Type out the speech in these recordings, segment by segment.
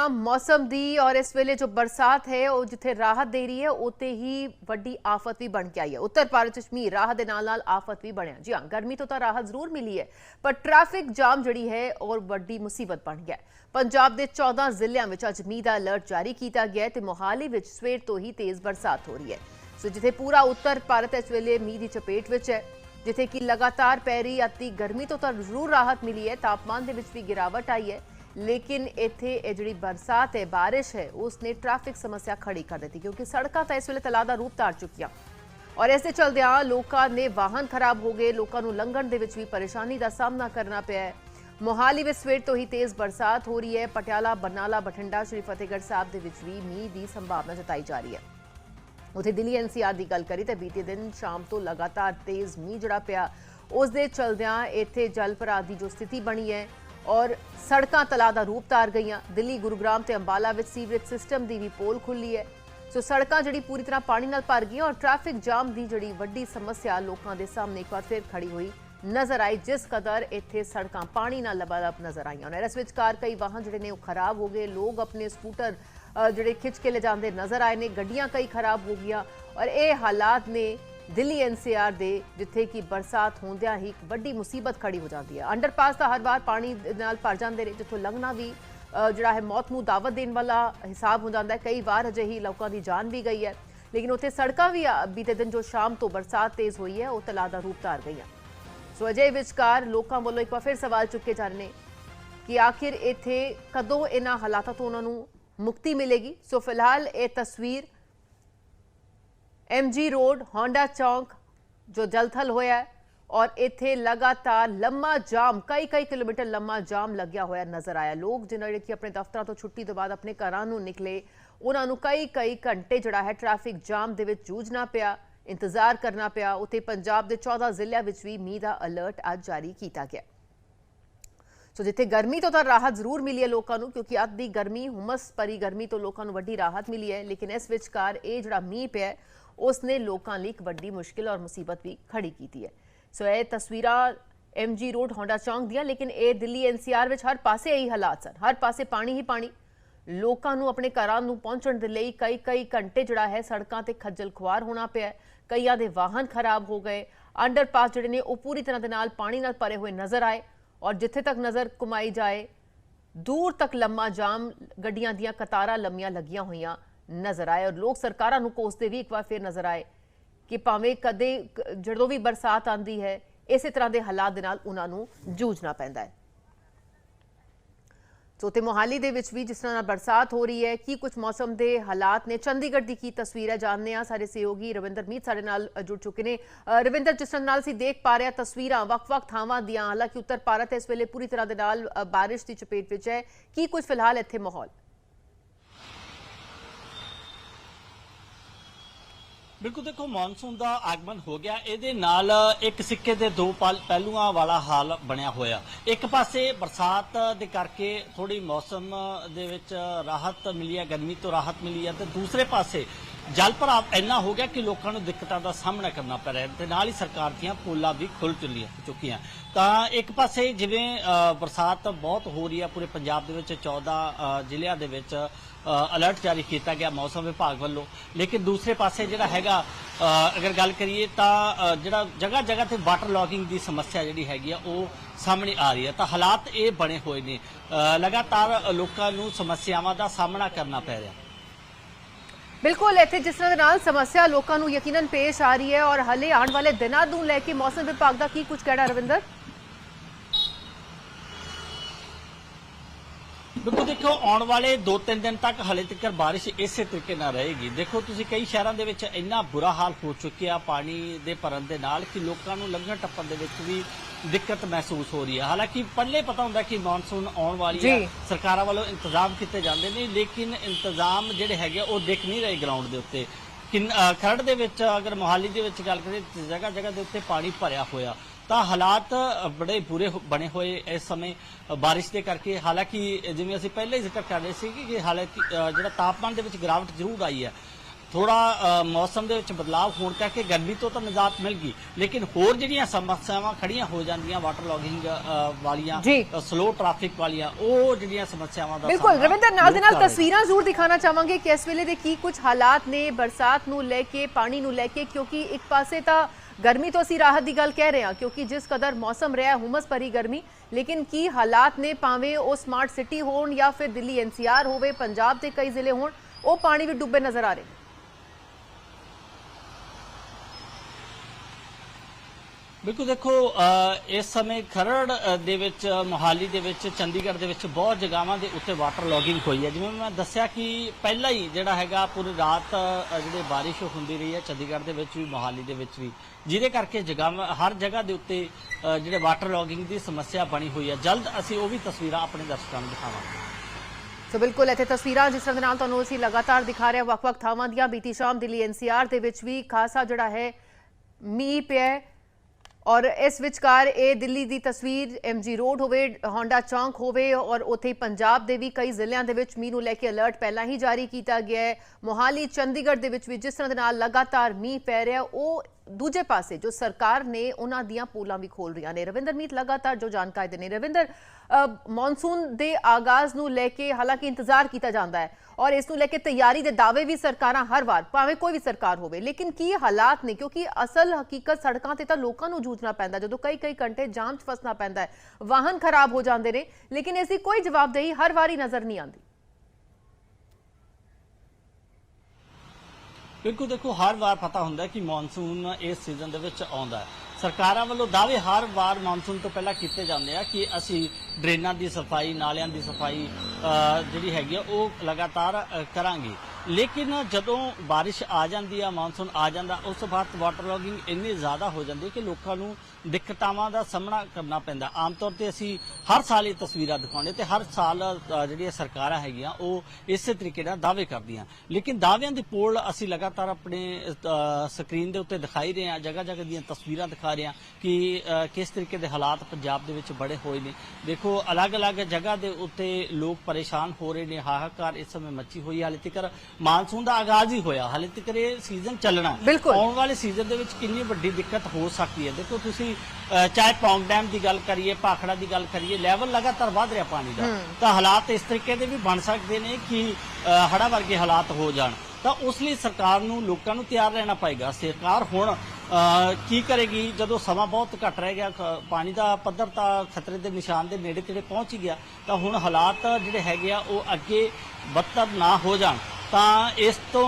ਮੌਸਮ ਦੀ ਔਰ ਇਸ ਵੇਲੇ ਜੋ ਬਰਸਾਤ ਹੈ, ਉਹ ਜਿੱਥੇ ਰਾਹਤ ਦੇ ਰਹੀ ਹੈ ਉੱਤੇ ਹੀ ਵੱਡੀ ਆਫਤ ਵੀ ਬਣ ਕੇ ਆਈ ਹੈ। ਉੱਤਰ ਭਾਰਤ ਚ ਮੀਂਹ ਰਾਹਤ ਦੇ ਨਾਲ ਨਾਲ ਆਫਤ ਵੀ ਬਣਿਆ। ਜੀ ਹਾਂ, ਗਰਮੀ ਤੋਂ ਤਾਂ ਰਾਹਤ ਜ਼ਰੂਰ ਮਿਲੀ ਹੈ, ਪਰ ਟ੍ਰੈਫਿਕ ਜਾਮ ਜਿਹੜੀ ਹੈ, ਔਰ ਵੱਡੀ ਮੁਸੀਬਤ ਬਣ ਗਿਆ ਪੰਜਾਬ ਦੇ 14 ਜ਼ਿਲ੍ਹਿਆਂ ਵਿੱਚ ਅੱਜ ਮੀਂਹ ਦਾ ਅਲਰਟ ਜਾਰੀ ਕੀਤਾ ਗਿਆ ਹੈ ਤੇ ਮੋਹਾਲੀ ਵਿੱਚ ਸਵੇਰ ਤੋਂ ਹੀ ਤੇਜ਼ ਬਰਸਾਤ ਹੋ ਰਹੀ ਹੈ। ਸੋ ਜਿੱਥੇ ਪੂਰਾ ਉੱਤਰ ਭਾਰਤ ਇਸ ਵੇਲੇ ਮੀਂਹ ਦੀ ਚਪੇਟ ਵਿੱਚ ਹੈ, ਜਿੱਥੇ ਕਿ ਲਗਾਤਾਰ ਪੈ ਰਹੀ ਅਤੀ ਗਰਮੀ ਤੋਂ ਤਾਂ ਜ਼ਰੂਰ ਰਾਹਤ ਮਿਲੀ ਹੈ, ਤਾਪਮਾਨ ਦੇ ਵਿੱਚ ਵੀ ਗਿਰਾਵਟ ਆਈ ਹੈ। ਲੇਕਿਨ ਇੱਥੇ ਇਹ ਜਿਹੜੀ ਬਰਸਾਤ ਹੈ, ਬਾਰਿਸ਼ ਹੈ ਉਸ ਨੇ ਟ੍ਰੈਫਿਕ ਸਮੱਸਿਆ ਖੜੀ ਕਰ ਦਿੱਤੀ ਕਿਉਂਕਿ ਸੜਕਾਂ ਤਾਂ ਇਸ ਵੇਲੇ ਤਲਾਅ ਦਾ ਰੂਪ ਧਾਰ ਚੁੱਕੀਆਂ। ਔਰ ਇਸ ਦੇ ਚਲਦਿਆਂ ਲੋਕਾਂ ਦੇ ਵਾਹਨ ਖਰਾਬ ਹੋ ਗਏ, ਲੋਕਾਂ ਨੂੰ ਲੰਘਣ ਦੇ ਵਿੱਚ ਵੀ ਪਰੇਸ਼ਾਨੀ ਦਾ ਸਾਹਮਣਾ ਕਰਨਾ ਪਿਆ ਹੈ। ਮੋਹਾਲੀ ਵਿੱਚ ਸਵੇਰ ਤੋਂ ਹੀ ਤੇਜ਼ ਬਰਸਾਤ ਹੋ ਰਹੀ ਹੈ। ਪਟਿਆਲਾ, ਬਰਨਾਲਾ, ਬਠਿੰਡਾ, ਸ਼੍ਰੀ ਫਤਿਹਗੜ੍ਹ ਸਾਹਿਬ ਦੇ ਵਿੱਚ ਵੀ ਮੀਂਹ ਦੀ ਸੰਭਾਵਨਾ ਜਤਾਈ ਜਾ ਰਹੀ ਹੈ। ਉਥੇ ਦਿੱਲੀ ਐਨਸੀਆਰ ਦੀ ਗੱਲ ਕਰੀ ਤਾਂ ਬੀਤੇ ਦਿਨ ਸ਼ਾਮ ਤੋਂ ਲਗਾਤਾਰ ਤੇਜ਼ ਮੀਂਹ ਜਿਹੜਾ ਪਿਆ ਉਸ ਦੇ ਚਲਦਿਆਂ ਇੱਥੇ ਜਲ ਭਰਾਅ ਦੀ ਜੋ ਸਥਿਤੀ ਬਣੀ ਹੈ ਔਰ ਸੜਕਾਂ ਤਲਾਅ ਦਾ ਰੂਪ ਧਾਰ ਗਈਆਂ। ਦਿੱਲੀ, ਗੁਰੂਗ੍ਰਾਮ ਤੇ ਅੰਬਾਲਾ ਵਿੱਚ ਸੀਵਰੇਜ ਸਿਸਟਮ ਦੀ ਵੀ ਪੋਲ ਖੁੱਲੀ ਹੈ। ਸੋ ਸੜਕਾਂ ਜਿਹੜੀ ਪੂਰੀ ਤਰ੍ਹਾਂ ਪਾਣੀ ਨਾਲ ਭਰ ਗਈਆਂ ਔਰ ਟ੍ਰੈਫਿਕ ਜਾਮ ਦੀ ਜਿਹੜੀ ਵੱਡੀ ਸਮੱਸਿਆ ਲੋਕਾਂ ਦੇ ਸਾਹਮਣੇ ਇੱਕ ਵਾਰ ਫਿਰ ਖੜੀ ਹੋਈ ਨਜ਼ਰ ਆਈ, ਜਿਸ ਕਦਰ ਇੱਥੇ ਸੜਕਾਂ ਪਾਣੀ ਨਾਲ ਲਬਾਲਬ ਨਜ਼ਰ ਆਈਆਂ ਔਰ ਇਸ ਵਿਚਕਾਰ ਕਈ ਵਾਹਨ ਜਿਹੜੇ ਨੇ ਉਹ ਖਰਾਬ ਹੋ ਗਏ। ਲੋਕ ਆਪਣੇ ਸਕੂਟਰ ਜਿਹੜੇ ਖਿੱਚ ਕੇ ਲੈ ਜਾਂਦੇ ਨਜ਼ਰ ਆਏ ਨੇ। ਗੱਡੀਆਂ ਕਈ ਖਰਾਬ ਹੋ ਗਈਆਂ ਔਰ ਇਹ ਹਾਲਾਤ ਨੇ ਦਿੱਲੀ ਐਨਸੀਆਰ ਦੇ ਜਿੱਥੇ ਕਿ ਬਰਸਾਤ ਹੁੰਦਿਆਂ ਹੀ ਇੱਕ ਵੱਡੀ ਮੁਸੀਬਤ ਖੜੀ ਹੋ ਜਾਂਦੀ ਹੈ। ਅੰਡਰਪਾਸ ਤਾਂ ਹਰ ਵਾਰ ਪਾਣੀ ਨਾਲ ਭਰ ਜਾਂਦੇ ਨੇ ਜਿੱਥੋਂ ਲੰਘਣਾ ਵੀ ਜਿਹੜਾ ਹੈ ਮੌਤ ਨੂੰ ਦਾਵਤ ਦੇਣ ਵਾਲਾ ਹਿਸਾਬ ਹੋ ਜਾਂਦਾ ਹੈ। ਕਈ ਵਾਰ ਅਜਿਹੀ ਲੋਕਾਂ ਦੀ ਜਾਨ ਵੀ ਗਈ ਹੈ। ਲੇਕਿਨ ਉੱਥੇ ਸੜਕਾਂ ਵੀ ਅ, ਬੀਤੇ ਦਿਨ ਜੋ ਸ਼ਾਮ ਤੋਂ ਬਰਸਾਤ ਤੇਜ਼ ਹੋਈ ਹੈ ਉਹ ਤਲਾਅ ਦਾ ਰੂਪ ਧਾਰ ਗਈਆਂ। ਸੋ ਅਜੇ ਵਿਚਕਾਰ ਲੋਕਾਂ ਵੱਲੋਂ ਇੱਕ ਵਾਰ ਫਿਰ ਸਵਾਲ ਚੁੱਕੇ ਜਾ ਰਹੇ ਨੇ ਕਿ ਆਖਿਰ ਇੱਥੇ ਕਦੋਂ ਇਹਨਾਂ ਹਾਲਾਤਾਂ ਤੋਂ ਉਹਨਾਂ ਨੂੰ ਮੁਕਤੀ ਮਿਲੇਗੀ? ਸੋ ਫਿਲਹਾਲ ਇਹ ਤਸਵੀਰ ਐਮਜੀ ਰੋਡ ਹੋਂਡਾ ਚੌਂਕ ਜੋ ਜਲਥਲ ਹੋਇਆ ਔਰ ਇੱਥੇ ਲਗਾਤਾਰ ਲੰਮਾ ਜਾਮ ਕਈ ਕਈ ਕਿਲੋਮੀਟਰ ਲੰਮਾ ਜਾਮ ਲੱਗਿਆ ਹੋਇਆ ਨਜ਼ਰ ਆਇਆ ਲੋਕ ਜਿਨ੍ਹਾਂ ਜਿਹੜੇ ਕਿ ਆਪਣੇ ਦਫ਼ਤਰਾਂ ਤੋਂ ਛੁੱਟੀ ਤੋਂ ਬਾਅਦ ਆਪਣੇ ਘਰਾਂ ਨੂੰ ਨਿਕਲੇ ਉਹਨਾਂ ਨੂੰ ਕਈ ਕਈ ਘੰਟੇ ਜਿਹੜਾ ਹੈ ਟ੍ਰੈਫਿਕ ਜਾਮ ਦੇ ਵਿੱਚ ਜੂਝਣਾ ਪਿਆ ਇੰਤਜ਼ਾਰ ਕਰਨਾ ਪਿਆ ਉੱਥੇ ਪੰਜਾਬ ਦੇ 14 ਜ਼ਿਲ੍ਹਿਆਂ ਵਿੱਚ ਵੀ ਮੀਂਹ ਦਾ ਅਲਰਟ ਅੱਜ ਜਾਰੀ ਕੀਤਾ ਗਿਆ ਸੋ ਜਿੱਥੇ ਗਰਮੀ ਤੋਂ ਤਾਂ ਰਾਹਤ ਜ਼ਰੂਰ ਮਿਲੀ ਹੈ ਲੋਕਾਂ ਨੂੰ ਕਿਉਂਕਿ ਅੱਧ ਦੀ ਗਰਮੀ ਹੁਮਸ ਭਰੀ ਗਰਮੀ ਤੋਂ ਲੋਕਾਂ ਨੂੰ ਵੱਡੀ ਰਾਹਤ ਮਿਲੀ ਹੈ ਲੇਕਿਨ ਇਸ ਵਿਚਕਾਰ ਇਹ ਜਿਹੜਾ ਮੀਂਹ ਪਿਆ ਉਸ ਨੇ ਲੋਕਾਂ ਲਈ ਇੱਕ ਵੱਡੀ ਮੁਸ਼ਕਿਲ ਔਰ ਮੁਸੀਬਤ ਵੀ ਖੜੀ ਕੀਤੀ ਹੈ। ਸੋ ਇਹ ਤਸਵੀਰਾਂ ਐਮਜੀ ਰੋਡ ਹੋਂਡਾ ਚੌਂਕ ਦੀਆਂ, ਲੇਕਿਨ ਇਹ ਦਿੱਲੀ ਐਨਸੀਆਰ ਵਿੱਚ ਹਰ ਪਾਸੇ ਇਹੀ ਹਾਲਾਤ ਸਨ। ਹਰ ਪਾਸੇ ਪਾਣੀ ਹੀ ਪਾਣੀ। ਲੋਕਾਂ ਨੂੰ ਆਪਣੇ ਘਰਾਂ ਨੂੰ ਪਹੁੰਚਣ ਦੇ ਲਈ ਕਈ ਕਈ ਘੰਟੇ ਜਿਹੜਾ ਹੈ ਸੜਕਾਂ ਤੇ ਖੱਜਲ ਖੁਆਰ ਹੋਣਾ ਪਿਆ ਕਈਆਂ ਦੇ ਵਾਹਨ ਖਰਾਬ ਹੋ ਗਏ। ਅੰਡਰਪਾਸ ਜਿਹੜੇ ਨੇ ਉਹ ਪੂਰੀ ਤਰ੍ਹਾਂ ਦੇ ਨਾਲ ਪਾਣੀ ਨਾਲ ਭਰੇ ਹੋਏ ਨਜ਼ਰ ਆਏ ਔਰ ਜਿੱਥੇ ਤੱਕ ਨਜ਼ਰ ਕਮਾਈ ਜਾਏ, ਦੂਰ ਤੱਕ ਲੰਮਾ ਜਾਮ, ਗੱਡੀਆਂ ਦੀਆਂ ਕਤਾਰਾਂ ਲੰਮੀਆਂ ਲੱਗੀਆਂ ਹੋਈਆਂ ਨਜ਼ਰ ਆਏ ਔਰ ਲੋਕ ਸਰਕਾਰਾਂ ਨੂੰ ਕੋਸਦੇ ਵੀ ਇੱਕ ਵਾਰ ਫਿਰ ਨਜ਼ਰ ਆਏ ਕਿ ਭਾਵੇਂ ਕਦੇ ਜਦੋਂ ਵੀ ਬਰਸਾਤ ਆਂਦੀ ਹੈ ਇਸੇ ਤਰ੍ਹਾਂ ਦੇ ਹਾਲਾਤ ਦੇ ਨਾਲ ਉਹਨਾਂ ਨੂੰ ਜੂਝਣਾ ਪੈਂਦਾ ਹੈ। ਸੋ ਤੇ ਮੋਹਾਲੀ ਦੇ ਵਿੱਚ ਵੀ ਜਿਸ ਤਰ੍ਹਾਂ ਨਾਲ ਬਰਸਾਤ ਹੋ ਰਹੀ ਹੈ ਕੀ ਕੁਝ ਮੌਸਮ ਦੇ ਹਾਲਾਤ ਨੇ? ਚੰਡੀਗੜ੍ਹ ਦੀ ਕੀ ਤਸਵੀਰ ਹੈ? ਜਾਣਦੇ ਆ ਸਾਡੇ ਸਹਿਯੋਗੀ ਰਵਿੰਦਰ ਮੀਤ ਸਾਡੇ ਨਾਲ ਜੁੜ ਚੁੱਕੇ ਨੇ। ਰਵਿੰਦਰ ਜਿਸ ਤਰ੍ਹਾਂ ਨਾਲ ਅਸੀਂ ਦੇਖ ਪਾ ਰਹੇ ਹਾਂ ਤਸਵੀਰਾਂ ਵੱਖ-ਵੱਖ ਥਾਵਾਂ ਦੀਆਂ ਹਾਲਾਂਕਿ ਉੱਤਰ ਭਾਰਤ ਇਸ ਵੇਲੇ ਪੂਰੀ ਤਰ੍ਹਾਂ ਦੇ ਨਾਲ ਅ, ਬਾਰਿਸ਼ ਦੀ ਚਪੇਟ ਵਿੱਚ ਹੈ। ਕੀ ਕੁਝ ਫਿਲਹਾਲ ਇੱਥੇ ਮਾਹੌਲ? ਬਿਲਕੁਲ ਦੇਖੋ, ਮੌਨਸੂਨ ਦਾ ਆਗਮਨ ਹੋ ਗਿਆ। ਇਹਦੇ ਨਾਲ ਇੱਕ ਸਿੱਕੇ ਦੇ ਦੋ ਪਲ- ਪਹਿਲੂਆਂ ਵਾਲਾ ਹਾਲ ਬਣਿਆ ਹੋਇਆ। ਇੱਕ ਪਾਸੇ ਬਰਸਾਤ ਦੇ ਕਰਕੇ ਥੋੜੀ ਮੌਸਮ ਦੇ ਵਿੱਚ ਰਾਹਤ ਮਿਲੀ ਹੈ, ਗਰਮੀ ਤੋਂ ਰਾਹਤ ਮਿਲੀ ਹੈ ਤੇ ਦੂਸਰੇ ਪਾਸੇ ਜਲ ਭਰਾਵ ਇੰਨਾ ਹੋ ਗਿਆ ਕਿ ਲੋਕਾਂ ਨੂੰ ਦਿੱਕਤਾਂ ਦਾ ਸਾਹਮਣਾ ਕਰਨਾ ਪੈ ਰਿਹਾ ਹੈ ਤੇ ਨਾਲ ਹੀ ਸਰਕਾਰ ਦੀਆਂ ਪੋਲਾਂ ਵੀ ਖੁੱਲ ਚੁੱਲੀਆਂ ਚੁੱਕੀਆਂ। ਤਾਂ ਇੱਕ ਪਾਸੇ ਜਿਵੇਂ ਬਰਸਾਤ ਬਹੁਤ ਹੋ ਰਹੀ ਹੈ, ਪੂਰੇ ਪੰਜਾਬ ਦੇ ਵਿੱਚ 14 ਜ਼ਿਲ੍ਹਿਆਂ ਦੇ ਵਿੱਚ ਅਲਰਟ ਜਾਰੀ ਕੀਤਾ ਗਿਆ ਮੌਸਮ ਵਿਭਾਗ ਵੱਲੋਂ। ਲੇਕਿਨ ਦੂਸਰੇ ਪਾਸੇ ਜਿਹੜਾ ਹੈਗਾ ਅਗਰ ਗੱਲ ਕਰੀਏ ਤਾਂ ਜਿਹੜਾ ਜਗ੍ਹਾ ਜਗ੍ਹਾ ਤੇ ਵਾਟਰ ਲੌਗਿੰਗ ਦੀ ਸਮੱਸਿਆ ਜਿਹੜੀ ਹੈਗੀ ਆ, ਉਹ ਸਾਹਮਣੇ ਆ ਰਹੀ ਹੈ। ਤਾਂ ਹਾਲਾਤ ਇਹ ਬਣੇ ਹੋਏ ਨੇ। ਲਗਾਤਾਰ ਲੋਕਾਂ ਨੂੰ ਸਮੱਸਿਆਵਾਂ ਦਾ ਸਾਹਮਣਾ ਕਰਨਾ ਪੈ ਰਿਹਾ। ਬਿਲਕੁਲ, ਇੱਥੇ ਜਿਸ ਤਰ੍ਹਾਂ ਦੇ ਨਾਲ ਸਮੱਸਿਆ ਲੋਕਾਂ ਨੂੰ ਯਕੀਨਨ ਪੇਸ਼ ਆ ਰਹੀ ਹੈ ਔਰ ਹਲੇ ਆਉਣ ਵਾਲੇ ਦਿਨਾਂ ਨੂੰ ਲੈ ਕੇ ਮੌਸਮ ਵਿਭਾਗ ਦਾ ਕੀ ਕੁਝ ਕਹਿਣਾ, ਰਵਿੰਦਰ? ਬਿਲਕੁਲ ਦੇਖੋ, ਆਉਣ ਵਾਲੇ 2-3 ਦਿਨ ਤੱਕ ਹਲੇ ਤੱਕ ਬਾਰਿਸ਼ ਇਸੇ ਤਰੀਕੇ ਨਾਲ ਰਹੇਗੀ। ਦੇਖੋ, ਤੁਸੀਂ ਕਈ ਸ਼ਹਿਰਾਂ ਦੇ ਵਿੱਚ ਇੰਨਾ ਬੁਰਾ ਹਾਲ ਹੋ ਚੁੱਕਿਆ ਪਾਣੀ ਦੇ ਭਰਨ ਦੇ ਨਾਲ ਕਿ ਲੋਕਾਂ ਨੂੰ ਲੰਘਣ ਟੱਪਣ ਦੇ ਵਿੱਚ ਵੀ ਦਿੱਕਤ ਮਹਿਸੂਸ ਹੋ ਰਹੀ ਹੈ। ਹਾਲਾਂਕਿ ਪਹਿਲੇ ਪਤਾ ਹੁੰਦਾ ਕਿ ਮੌਨਸੂਨ ਆਉਣ ਵਾਲੀ ਹੈ। ਸਰਕਾਰਾਂ ਵੱਲੋਂ ਇੰਤਜ਼ਾਮ ਕੀਤੇ ਜਾਂਦੇ ਨੇ ਲੇਕਿਨ ਇੰਤਜ਼ਾਮ ਜਿਹੜੇ ਹੈਗੇ ਉਹ ਦਿਖ ਨਹੀਂ ਰਹੇ ਗਰਾਊਂਡ ਦੇ ਉੱਤੇ। ਕਿੰਨ- ਖਰੜ ਦੇ ਵਿੱਚ ਅਗਰ ਮੋਹਾਲੀ ਦੇ ਵਿੱਚ ਗੱਲ ਕਰੀਏ ਜਗ੍ਹਾ ਜਗ੍ਹਾ ਦੇ ਉੱਤੇ ਪਾਣੀ ਭਰਿਆ ਹੋਇਆ। ਤਾਂ ਹਾਲਾਤ ਬੜੇ ਬੁਰੇ ਬਣੇ ਹੋਏ ਇਸ ਸਮੇਂ ਬਾਰਿਸ਼ ਦੇ ਕਰਕੇ। ਹਾਲਾਂਕਿ ਜਿਵੇਂ ਅਸੀਂ ਪਹਿਲਾਂ ਹੀ ਜ਼ਿਕਰ ਕਰ ਰਹੇ ਸੀ ਕਿ ਹਾਲਾਂਕਿ ਜਿਹੜਾ ਤਾਪਮਾਨ ਦੇ ਵਿੱਚ ਗਿਰਾਵਟ ਜ਼ਰੂਰ ਆਈ ਹੈ। ਥੋੜਾ ਮੌਸਮ ਦੇ ਵਿੱਚ ਬਦਲਾਅ ਹੋਣ ਕਰਕੇ ਗਰਮੀ ਤੋਂ ਤਾਂ ਨਿਜਾਤ ਮਿਲ ਗਈ ਲੇਕਿਨ ਹੋਰ ਜਿਹੜੀਆਂ ਸਮੱਸਿਆਵਾਂ ਖੜੀਆਂ ਹੋ ਜਾਂਦੀਆਂ ਵਾਟਰ ਲੌਗਿੰਗ ਵਾਲੀਆਂ। ਸਲੋ ਟ੍ਰੈਫਿਕ ਵਾਲੀਆਂ ਉਹ ਜਿਹੜੀਆਂ ਸਮੱਸਿਆਵਾਂ ਦਾ ਬਿਲਕੁਲ ਰਵਿੰਦਰ ਨਾਲ ਦੇ ਨਾਲ। ਤਸਵੀਰਾਂ ਜ਼ਰੂਰ ਦਿਖਾਣਾ ਚਾਹਾਂਗੇ ਕਿ ਇਸ ਵੇਲੇ ਦੇ ਕੀ ਕੁਝ ਹਾਲਾਤ ਨੇ ਬਰਸਾਤ ਨੂੰ ਲੈ ਕੇ ਪਾਣੀ ਨੂੰ ਲੈ ਕੇ ਕਿਉਂਕਿ ਇੱਕ ਪਾਸੇ ਤਾਂ ਗਰਮੀ ਤੋਂ ਅਸੀਂ ਰਾਹਤ ਦੀ ਗੱਲ ਕਹਿ ਰਹੇ ਹਾਂ ਕਿਉਂਕਿ ਜਿਸ ਕਦਰ ਮੌਸਮ ਰਿਹਾ ਹੁਮਸ ਭਰੀ ਗਰਮੀ ਲੇਕਿਨ ਕੀ ਹਾਲਾਤ ਨੇ ਭਾਵੇਂ ਉਹ ਸਮਾਰਟ ਸਿਟੀ ਹੋਣ ਜਾਂ ਫਿਰ ਦਿੱਲੀ ਐਨਸੀਆਰ ਹੋਵੇ ਪੰਜਾਬ ਦੇ ਕਈ ਜ਼ਿਲ੍ਹੇ ਹੋਣ ਉਹ ਪਾਣੀ ਵਿੱਚ ਡੁੱਬੇ ਨਜ਼ਰ ਆ ਰਹੇ ਨੇ ਬਿਲਕੁਲ ਦੇਖੋ ਇਸ ਸਮੇਂ ਖਰੜ ਦੇ ਵਿੱਚ, ਮੋਹਾਲੀ ਦੇ ਵਿੱਚ, ਚੰਡੀਗੜ੍ਹ ਦੇ ਵਿੱਚ ਬਹੁਤ ਜਗ੍ਹਾਵਾਂ ਦੇ ਉੱਤੇ ਵਾਟਰ ਲੌਗਿੰਗ ਹੋਈ ਹੈ। ਜਿਵੇਂ ਮੈਂ ਦੱਸਿਆ ਕਿ ਪਹਿਲਾਂ ਹੀ ਜਿਹੜਾ ਹੈਗਾ, ਪੂਰੀ ਰਾਤ ਜਿਹੜੇ ਬਾਰਿਸ਼ ਹੁੰਦੀ ਰਹੀ ਹੈ, ਚੰਡੀਗੜ੍ਹ ਦੇ ਵਿੱਚ ਵੀ, ਮੋਹਾਲੀ ਦੇ ਵਿੱਚ ਵੀ। ਜਿਹਦੇ ਕਰਕੇ ਜਗ੍ਹਾਵਾਂ, ਹਰ ਜਗ੍ਹਾ ਦੇ ਉੱਤੇ ਜਿਹੜੇ ਵਾਟਰ ਲੌਗਿੰਗ ਦੀ ਸਮੱਸਿਆ ਬਣੀ ਹੋਈ ਹੈ। ਜਲਦ ਅਸੀਂ ਉਹ ਵੀ ਤਸਵੀਰਾਂ ਆਪਣੇ ਦਰਸ਼ਕਾਂ ਨੂੰ ਦਿਖਾਵਾਂਗੇ। ਸੋ ਬਿਲਕੁਲ ਇੱਥੇ ਤਸਵੀਰਾਂ, ਜਿਸ ਤਰ੍ਹਾਂ ਦੇ ਨਾਲ ਤੁਹਾਨੂੰ ਅਸੀਂ ਲਗਾਤਾਰ ਦਿਖਾ ਰਹੇ ਹਾਂ, ਵੱਖ-ਵੱਖ ਥਾਵਾਂ ਦੀਆਂ ਬੀਤੀ ਸ਼ਾਮ ਦਿੱਲੀ ਐਨਸੀਆਰ ਦੇ ਵਿੱਚ ਵੀ ਖਾਸਾ ਜਿਹੜਾ ਹੈ, ਮੀਂਹ ਪਿਆ ਔਰ ਇਸ ਵਿਚਕਾਰ ਇਹ ਦਿੱਲੀ ਦੀ ਤਸਵੀਰ ਐਮਜੀ ਰੋਡ ਹੋਵੇ ਹੋਂਡਾ ਚੌਂਕ ਹੋਵੇ ਔਰ ਉੱਥੇ ਹੀ ਪੰਜਾਬ ਦੇ ਵੀ ਕਈ ਜ਼ਿਲ੍ਹਿਆਂ ਦੇ ਵਿੱਚ ਮੀਂਹ ਨੂੰ ਲੈ ਕੇ ਅਲਰਟ ਪਹਿਲਾਂ ਹੀ ਜਾਰੀ ਕੀਤਾ ਗਿਆ ਹੈ। ਮੋਹਾਲੀ, ਚੰਡੀਗੜ੍ਹ ਦੇ ਵਿੱਚ ਵੀ ਜਿਸ ਤਰ੍ਹਾਂ ਦੇ ਨਾਲ ਲਗਾਤਾਰ ਮੀਂਹ ਪੈ ਰਿਹਾ, ਉਹ ਦੂਜੇ ਪਾਸੇ ਜੋ ਸਰਕਾਰ ਨੇ ਉਹਨਾਂ ਦੀਆਂ ਪੋਲਾਂ ਵੀ ਖੋਲ ਰਹੀਆਂ ਨੇ। ਰਵਿੰਦਰ ਮੀਤ, ਲਗਾਤਾਰ ਜੋ ਜਾਣਕਾਰੀ ਦੇ ਨੇ। ਰਵਿੰਦਰ ਮੌਨਸੂਨ ਦੇ ਆਗਾਜ਼ ਨੂੰ ਲੈ ਕੇ ਹਾਲਾਂਕਿ ਇੰਤਜ਼ਾਰ ਕੀਤਾ ਜਾਂਦਾ ਹੈ। ਔਰ ਇਸ ਨੂੰ ਲੈ ਕੇ ਤਿਆਰੀ ਦੇ ਦਾਅਵੇ ਵੀ ਸਰਕਾਰਾਂ ਹਰ ਵਾਰ, ਭਾਵੇਂ ਕੋਈ ਵੀ ਸਰਕਾਰ ਹੋਵੇ, ਲੇਕਿਨ ਕੀ ਹਾਲਾਤ ਨੇ? ਕਿਉਂਕਿ ਅਸਲ ਹਕੀਕਤ ਸੜਕਾਂ ਤੇ ਤਾਂ ਲੋਕਾਂ ਨੂੰ ਜੂਝਣਾ ਪੈਂਦਾ, ਜਦੋਂ ਕਈ ਕਈ ਘੰਟੇ ਜਾਮ 'ਚ ਫਸਣਾ ਪੈਂਦਾ ਹੈ, ਵਾਹਨ ਖਰਾਬ ਹੋ ਜਾਂਦੇ ਨੇ, ਲੇਕਿਨ ਇਸ ਦੀ ਕੋਈ ਜਵਾਬਦੇਹੀ ਹਰ ਵਾਰੀ ਨਜ਼ਰ ਨਹੀਂ ਆਉਂਦੀ। ਬਿਲਕੁਲ ਦੇਖੋ, ਹਰ ਵਾਰ ਪਤਾ ਹੁੰਦਾ ਕਿ ਮੌਨਸੂਨ ਇਸ ਸੀਜ਼ਨ ਦੇ ਵਿੱਚ ਆਉਂਦਾ ਹੈ। ਸਰਕਾਰਾਂ ਵੱਲੋਂ ਦਾਅਵੇ ਹਰ ਵਾਰ ਮੌਨਸੂਨ ਤੋਂ ਪਹਿਲਾਂ ਕੀਤੇ ਜਾਂਦੇ ਆ ਕਿ ਅਸੀਂ ਡਰੇਨਾਂ ਦੀ ਸਫ਼ਾਈ, ਨਾਲਿਆਂ ਦੀ ਸਫ਼ਾਈ ਜਿਹੜੀ ਹੈਗੀ ਆ, ਉਹ ਲਗਾਤਾਰ ਕਰਾਂਗੇ। ਲੇਕਿਨ ਜਦੋਂ ਬਾਰਿਸ਼ ਆ ਜਾਂਦੀ ਆ, ਮੌਨਸੂਨ ਆ ਜਾਂਦਾ, ਉਸ ਤੋਂ ਵਾਟਰ ਲੌਗਿੰਗ ਇੰਨੀ ਜ਼ਿਆਦਾ ਹੋ ਜਾਂਦੀ ਕਿ ਲੋਕਾਂ ਨੂੰ ਦਿੱਕਤਾਵਾਂ ਦਾ ਸਾਹਮਣਾ ਕਰਨਾ ਪੈਂਦਾ। ਆਮ ਤੌਰ ਤੇ ਅਸੀਂ ਹਰ ਸਾਲ ਇਹ ਤਸਵੀਰਾਂ ਦਿਖਾਉਂਦੇ ਤੇ ਹਰ ਸਾਲ ਜਿਹੜੀਆਂ ਸਰਕਾਰਾਂ ਹੈਗੀਆਂ, ਉਹ ਇਸੇ ਤਰੀਕੇ ਨਾਲ ਦਾਅਵੇ ਕਰਦੀਆਂ। ਲੇਕਿਨ ਦਾਅਵਿਆਂ ਦੀ ਪੋਲ ਅਸੀਂ ਲਗਾਤਾਰ ਆਪਣੇ ਸਕਰੀਨ ਦੇ ਉੱਤੇ ਦਿਖਾਈ ਰਹੇ ਹਾਂ ਜਗ੍ਹਾ ਜਗ੍ਹਾ ਦੀਆਂ ਤਸਵੀਰਾਂ ਦਿਖਾ ਰਹੇ ਹਾਂ ਕਿ ਕਿਸ ਤਰੀਕੇ ਦੇ ਹਾਲਾਤ ਪੰਜਾਬ ਦੇ ਵਿੱਚ ਬੜੇ ਹੋਏ ਨੇ। ਦੇਖੋ, ਅਲੱਗ-ਅਲੱਗ ਜਗ੍ਹਾ ਦੇ ਉੱਤੇ ਲੋਕ ਪਰੇਸ਼ਾਨ ਹੋ ਰਹੇ ਨੇ, ਹਾਹਾਕਾਰ ਇਸ ਸਮੇਂ ਮੱਚੀ ਹੋਈ ਹੈ। ਹਾਲੇ ਤੱਕ ਮਾਨਸੂਨ ਦਾ ਆਗਾਜ਼ ਹੀ ਹੋਇਆ। ਹਾਲੇ ਤੱਕ ਇਹ ਸੀਜ਼ਨ ਚੱਲਣਾ ਹੈ। ਬਿਲਕੁਲ। ਆਉਣ ਵਾਲੇ ਸੀਜ਼ਨ ਦੇ ਵਿੱਚ ਕਿੰਨੀ ਵੱਡੀ ਦਿੱਕਤ ਹੋ ਸਕਦੀ ਹੈ? ਦੇਖੋ ਤੁਸੀਂ ਅ, ਚਾਹੇ ਪੌਂਗ ਡੈਮ ਦੀ ਗੱਲ ਕਰੀਏ ਭਾਖੜਾ ਦੀ ਗੱਲ ਕਰੀਏ ਲੈਵਲ ਲਗਾਤਾਰ ਵਧ ਰਿਹਾ ਪਾਣੀ ਦਾ। ਤਾਂ ਹਾਲਾਤ ਇਸ ਤਰੀਕੇ ਦੇ ਵੀ ਬਣ ਸਕਦੇ ਨੇ ਕਿ ਅ, ਹੜ੍ਹਾਂ ਵਰਗੇ ਹਾਲਾਤ ਹੋ ਜਾਣ। ਤਾਂ ਉਸ ਲਈ ਸਰਕਾਰ ਨੂੰ ਲੋਕਾਂ ਨੂੰ ਤਿਆਰ ਰਹਿਣਾ ਪਏਗਾ। ਸਰਕਾਰ ਹੁਣ ਅ, ਕੀ ਕਰੇਗੀ? ਜਦੋਂ ਸਮਾਂ ਬਹੁਤ ਘੱਟ ਰਹਿ ਗਿਆ ਖ- ਪਾਣੀ ਦਾ ਪੱਧਰ ਤਾਂ ਖਤਰੇ ਦੇ ਨਿਸ਼ਾਨ ਦੇ ਨੇੜੇ ਤੇੜੇ ਪਹੁੰਚ ਹੀ ਗਿਆ ਤਾਂ ਹੁਣ ਹਾਲਾਤ ਜਿਹੜੇ ਹੈਗੇ ਆ ਉਹ ਅੱਗੇ ਬੱਤਰ ਨਾ ਹੋ ਜਾਣ। ਤਾਂ ਇਸ ਤੋਂ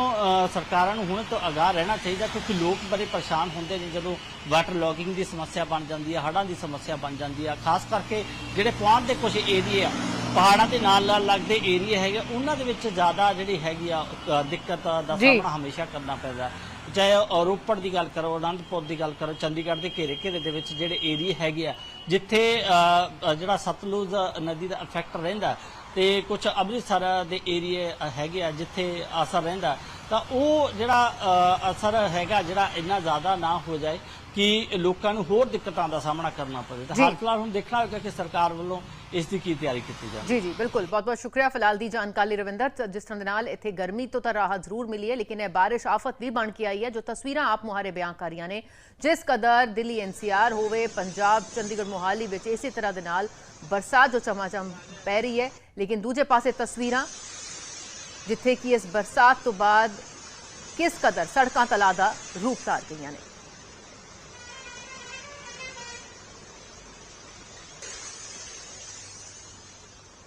ਸਰਕਾਰਾਂ ਨੂੰ ਹੁਣ ਤੋਂ ਅਗਾਹ ਰਹਿਣਾ ਚਾਹੀਦਾ ਕਿਉਂਕਿ ਲੋਕ ਬੜੇ ਪਰੇਸ਼ਾਨ ਹੁੰਦੇ ਨੇ ਜਦੋਂ ਵਾਟਰ ਲੌਗਿੰਗ ਦੀ ਸਮੱਸਿਆ ਬਣ ਜਾਂਦੀ ਹੈ ਹੜ੍ਹਾਂ ਦੀ ਸਮੱਸਿਆ ਬਣ ਜਾਂਦੀ ਹੈ ਖਾਸ ਕਰਕੇ ਜਿਹੜੇ ਪੁਆਧ ਦੇ ਕੁਝ ਏਰੀਏ ਆ ਪਹਾੜਾਂ ਦੇ ਨਾਲ ਨਾਲ ਲੱਗਦੇ ਏਰੀਏ ਹੈਗੇ ਉਹਨਾਂ ਦੇ ਵਿੱਚ ਜ਼ਿਆਦਾ ਜਿਹੜੀ ਹੈਗੀ ਆ ਦਿੱਕਤ ਦਾ। ਸਾਹਮਣਾ ਹਮੇਸ਼ਾ ਕਰਨਾ ਪੈਂਦਾ ਚਾਹੇ ਰੋਪੜ ਦੀ ਗੱਲ ਕਰੋ ਅਨੰਦਪੁਰ ਦੀ ਗੱਲ ਕਰੋ ਚੰਡੀਗੜ੍ਹ ਦੇ ਘੇਰੇ ਘੇਰੇ ਦੇ ਵਿੱਚ ਜਿਹੜੇ ਏਰੀਏ ਹੈਗੇ ਆ ਜਿੱਥੇ ਜਿਹੜਾ ਸਤਲੁਜ ਨਦੀ ਦਾ ਇਫੈਕਟ ਰਹਿੰਦਾ ਤੇ ਕੁਝ ਅੰਮ੍ਰਿਤਸਰ ਦੇ ਏਰੀਏ ਹੈਗੇ ਆ ਜਿੱਥੇ ਅਸਰ ਰਹਿੰਦਾ, ਤਾਂ ਉਹ ਜਿਹੜਾ ਅਸਰ ਹੈਗਾ ਜਿਹੜਾ ਇੰਨਾ ਜ਼ਿਆਦਾ ਨਾ ਹੋ ਜਾਏ ਕਿ ਲੋਕਾਂ ਨੂੰ ਹੋਰ ਦਿੱਕਤਾਂ ਦਾ ਸਾਹਮਣਾ ਕਰਨਾ ਪਵੇ। ਤਾਂ ਜੀ। ਹਾਲ ਫਿਲਹਾਲ ਹੁਣ ਦੇਖਣਾ ਹੋਵੇਗਾ ਕਿ ਸਰਕਾਰ ਵੱਲੋਂ ਇਸ ਦੀ ਕੀ ਤਿਆਰੀ ਕੀਤੀ ਜਾਵੇ। ਜੀ ਜੀ ਬਿਲਕੁਲ। ਬਹੁਤ ਬਹੁਤ ਸ਼ੁਕਰੀਆ ਫਿਲਹਾਲ ਦੀ ਜਾਣਕਾਰੀ ਰਵਿੰਦਰ। ਜਿਸ ਤਰ੍ਹਾਂ ਦੇ ਨਾਲ ਇੱਥੇ ਗਰਮੀ ਤੋਂ ਤਾਂ ਰਾਹਤ ਜ਼ਰੂਰ ਮਿਲੀ ਹੈ ਲੇਕਿਨ ਇਹ ਬਾਰਿਸ਼ ਆਫਤ ਵੀ ਬਣ ਕੇ ਆਈ ਹੈ ਜੋ ਤਸਵੀਰਾਂ ਆਪ ਮੁਹਾਰੇ ਬਿਆਨ ਕਰ ਰਹੀਆਂ ਨੇ। ਜਿਸ ਕਦਰ ਦਿੱਲੀ ਐਨਸੀਆਰ ਹੋਵੇ ਪੰਜਾਬ ਚੰਡੀਗੜ੍ਹ ਮੋਹਾਲੀ ਵਿੱਚ ਇਸੇ ਤਰ੍ਹਾਂ ਦੇ ਨਾਲ ਬਰਸਾਤ ਜੋ ਚਮਾਚਮ ਪੈ ਰਹੀ ਹੈ ਲੇਕਿਨ ਦੂਜੇ ਪਾਸੇ ਤਸਵੀਰਾਂ ਜਿੱਥੇ ਕਿ ਇਸ ਬਰਸਾਤ ਤੋਂ ਬਾਅਦ ਕਿਸ ਕਦਰ ਸੜਕਾਂ ਤਲਾ ਦਾ ਰੂਪ ਧਾਰ ਗਈਆਂ ਨੇ।